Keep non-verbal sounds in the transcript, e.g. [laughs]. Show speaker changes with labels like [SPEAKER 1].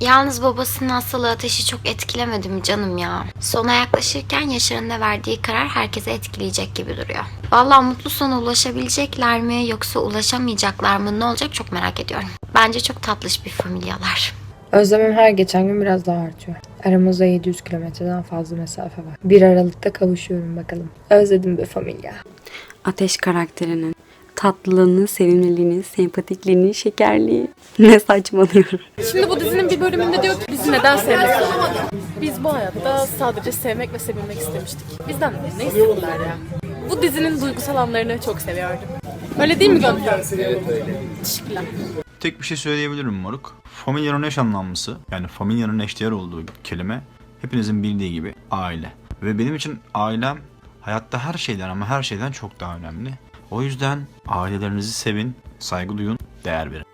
[SPEAKER 1] Yalnız babasının hastalığı ateşi çok etkilemedi mi canım ya? Sona yaklaşırken Yaşar'ın da verdiği karar herkese etkileyecek gibi duruyor. Vallahi mutlu sona ulaşabilecekler mi yoksa ulaşamayacaklar mı ne olacak çok merak ediyorum. Bence çok tatlış bir familyalar.
[SPEAKER 2] Özlemim her geçen gün biraz daha artıyor. Aramızda 700 kilometreden fazla mesafe var. Bir Aralık'ta kavuşuyorum bakalım. Özledim be familya.
[SPEAKER 3] Ateş karakterinin tatlılığını, sevimliliğini, sempatikliğini, şekerliği. [laughs] Ne saçmalıyorum.
[SPEAKER 4] Şimdi bu dizinin bir bölümünde diyor ki bizi neden sevmek Biz bu hayatta sadece sevmek ve sevilmek istemiştik. Bizden ne istediler ya? Bu dizinin duygusal anlarını çok seviyordum. Öyle değil mi Gönül? Teşekkürler.
[SPEAKER 5] Tek bir şey söyleyebilirim moruk. Familyanın eş anlamlısı yani familyanın eşdeğer olduğu kelime hepinizin bildiği gibi aile. Ve benim için ailem hayatta her şeyden ama her şeyden çok daha önemli. O yüzden ailelerinizi sevin, saygı duyun, değer verin.